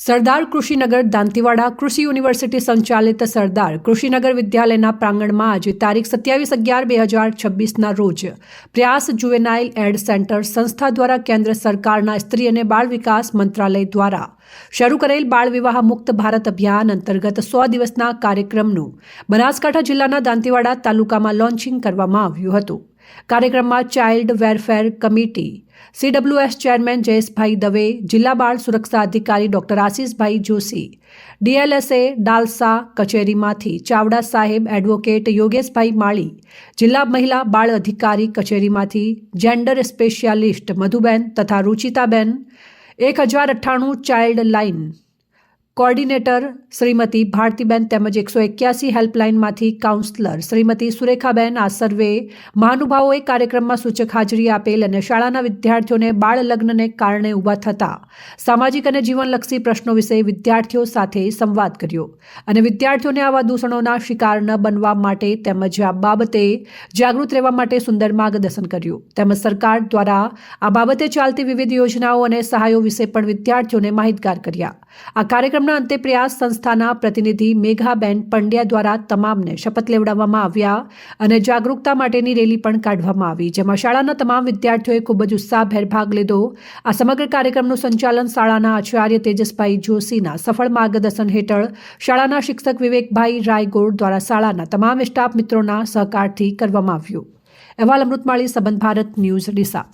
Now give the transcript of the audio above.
સરદાર કૃષિનગર દાંતીવાડા કૃષિ યુનિવર્સિટી સંચાલિત સરદાર કૃષિનગર વિદ્યાલયના પ્રાંગણમાં આજે તારીખ સત્યાવીસ અગિયાર બે હજાર છવ્વીસના રોજ પ્રયાસ જુવેનાઇલ એડ સેન્ટર સંસ્થા દ્વારા કેન્દ્ર સરકારના સ્ત્રી અને બાળ વિકાસ મંત્રાલય દ્વારા શરૂ કરેલ બાળ વિવાહ મુક્ત ભારત અભિયાન અંતર્ગત સો દિવસના કાર્યક્રમનું બનાસકાંઠા જિલ્લાના દાંતીવાડા તાલુકામાં લોન્ચિંગ કરવામાં આવ્યું હતું. કાર્યક્રમમાં child welfare committee. C W S chairman Jayeshbhai Dave, જિલ્લા બાળ સુરક્ષા અધિકારી doctor Ashishbhai Joshi D L S A DALSA કચેરીમાંથી Chavda સાહેબ એડવોકેટ યોગેશભાઈ માળી, જિલ્લા મહિલા બાળ અધિકારી કચેરીમાંથી જેન્ડર સ્પેશિયાલિસ્ટ મધુબેન તથા રૂચિતાબેન, એક હજાર અઠ્ઠાણું child line coordinator Shrimati Bharatiben તેમજ એકસો એક્યાસી હેલ્પલાઇનમાંથી કાઉન્સલર શ્રીમતી સુરેખાબેન આ સર્વે મહાનુભાવોએ કાર્યક્રમમાં સૂચક હાજરી આપેલ અને શાળાના વિદ્યાર્થીઓને બાળ લગ્નને કારણે ઊભા થતા સામાજિક અને જીવનલક્ષી પ્રશ્નો વિશે વિદ્યાર્થીઓ સાથે સંવાદ કર્યો અને વિદ્યાર્થીઓને આવા દૂષણોના શિકાર ન બનવા માટે તેમજ આ બાબતે જાગૃત રહેવા માટે સુંદર માર્ગદર્શન કર્યું. તેમજ સરકાર દ્વારા આ બાબતે ચાલતી વિવિધ યોજનાઓ અને સહાયો વિશે પણ વિદ્યાર્થીઓને માહિતગાર કર્યા. આ કાર્યક્રમના અંતે પ્રયાસ સંસ્થાના પ્રતિનિધિ મેઘાબેન પંડ્યા દ્વારા તમામને શપથ લેવડાવવામાં આવ્યા અને જાગૃતતા માટેની રેલી પણ કાઢવામાં આવી, જેમાં શાળાના તમામ વિદ્યાર્થીઓએ ખૂબ જ ઉત્સાહભેર ભાગ લીધો. આ સમગ્ર કાર્યક્રમનું સંચાલન શાળાના આચાર્ય તેજસભાઈ જોશીના સફળ માર્ગદર્શન હેઠળ શાળાના શિક્ષક વિવેકભાઈ રાયગોડ દ્વારા શાળાના તમામ સ્ટાફ મિત્રોના સહકારથી કરવામાં આવ્યું. અહેવાલ અમૃતમાળી, સંબંધ ભારત ન્યૂઝ, ડીસા.